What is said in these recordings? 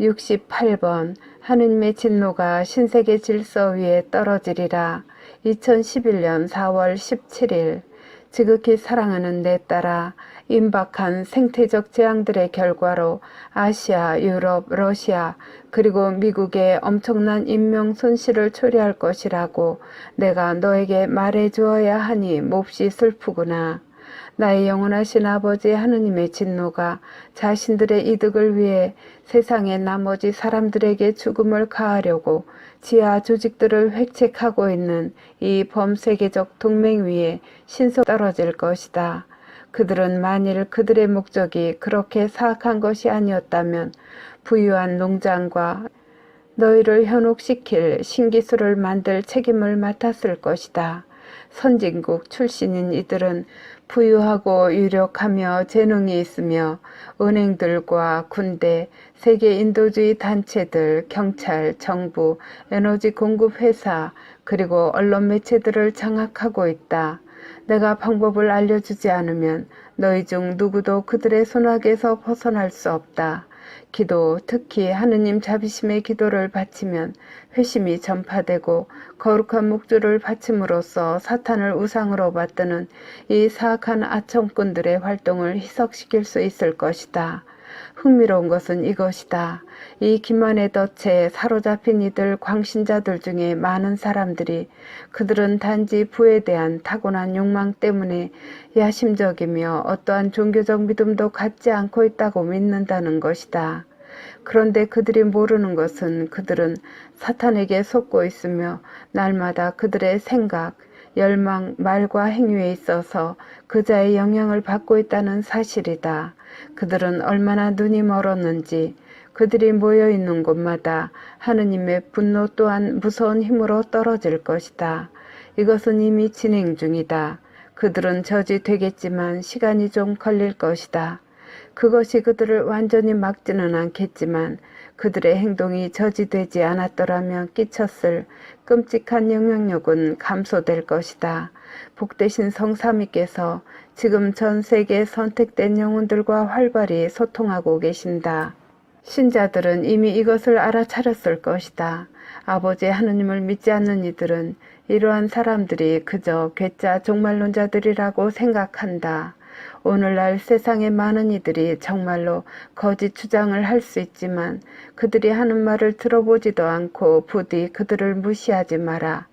68번 하느님의 진노가 신세계 질서 위에 떨어지리라. 2011년 4월 17일 지극히 사랑하는 내 딸아 임박한 생태적 재앙들의 결과로 아시아, 유럽, 러시아 그리고 미국에 엄청난 인명 손실을 초래할 것이라고 내가 너에게 말해 주어야 하니 몹시 슬프구나. 나의 영원하신 아버지 하느님의 진노가 자신들의 이득을 위해 세상의 나머지 사람들에게 죽음을 가하려고 지하 조직들을 획책하고 있는 이 범세계적 동맹 위에 신속 떨어질 것이다. 그들은 만일 그들의 목적이 그렇게 사악한 것이 아니었다면 부유한 농장과 너희를 현혹시킬 신기술을 만들 책임을 맡았을 것이다. 선진국 출신인 이들은 부유하고 유력하며 재능이 있으며 은행들과 군대, 세계 인도주의 단체들, 경찰, 정부, 에너지 공급 회사, 그리고 언론 매체들을 장악하고 있다. 내가 방법을 알려주지 않으면 너희 중 누구도 그들의 손아귀에서 벗어날 수 없다. 기도, 특히 하느님 자비심의 기도를 바치면 회심이 전파되고 거룩한 목줄을 바침으로써 사탄을 우상으로 받드는 이 사악한 아청꾼들의 활동을 희석시킬 수 있을 것이다. 흥미로운 것은 이것이다. 이 기만의 덫에 사로잡힌 이들 광신자들 중에 많은 사람들이 그들은 단지 부에 대한 타고난 욕망 때문에 야심적이며 어떠한 종교적 믿음도 갖지 않고 있다고 믿는다는 것이다. 그런데 그들이 모르는 것은 그들은 사탄에게 속고 있으며 날마다 그들의 생각, 열망, 말과 행위에 있어서 그자의 영향을 받고 있다는 사실이다. 그들은 얼마나 눈이 멀었는지 그들이 모여 있는 곳마다 하느님의 분노 또한 무서운 힘으로 떨어질 것이다. 이것은 이미 진행 중이다. 그들은 저지 되겠지만 시간이 좀 걸릴 것이다. 그것이 그들을 완전히 막지는 않겠지만 그들의 행동이 저지되지 않았더라면 끼쳤을 끔찍한 영향력은 감소될 것이다. 복되신 성삼위께서 지금 전 세계 선택된 영혼들과 활발히 소통하고 계신다. 신자들은 이미 이것을 알아차렸을 것이다. 아버지 하느님을 믿지 않는 이들은 이러한 사람들이 그저 괴짜 종말론자들이라고 생각한다. 오늘날 세상의 많은 이들이 정말로 거짓 주장을 할 수 있지만 그들이 하는 말을 들어보지도 않고 부디 그들을 무시하지 마라.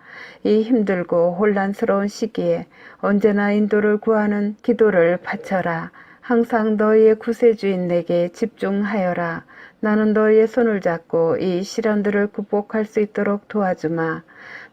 이 힘들고 혼란스러운 시기에 언제나 인도를 구하는 기도를 바쳐라. 항상 너희의 구세주인 내게 집중하여라. 나는 너희의 손을 잡고 이 시련들을 극복할 수 있도록 도와주마.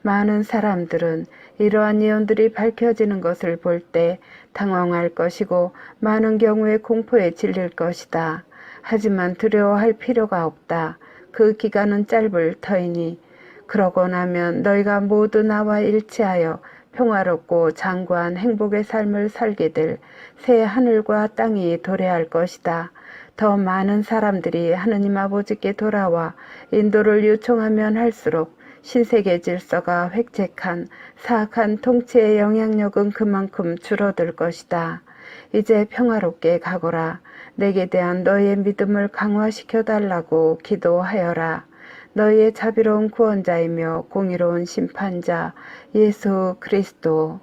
많은 사람들은 이러한 예언들이 밝혀지는 것을 볼 때 당황할 것이고 많은 경우에 공포에 질릴 것이다. 하지만 두려워할 필요가 없다. 그 기간은 짧을 터이니 그러고 나면 너희가 모두 나와 일치하여 평화롭고 장구한 행복의 삶을 살게 될 새 하늘과 땅이 도래할 것이다. 더 많은 사람들이 하느님 아버지께 돌아와 인도를 요청하면 할수록 신세계 질서가 획책한 사악한 통치의 영향력은 그만큼 줄어들 것이다. 이제 평화롭게 가거라. 내게 대한 너의 믿음을 강화시켜 달라고 기도하여라. 너희의 자비로운 구원자이며 공의로운 심판자 예수 그리스도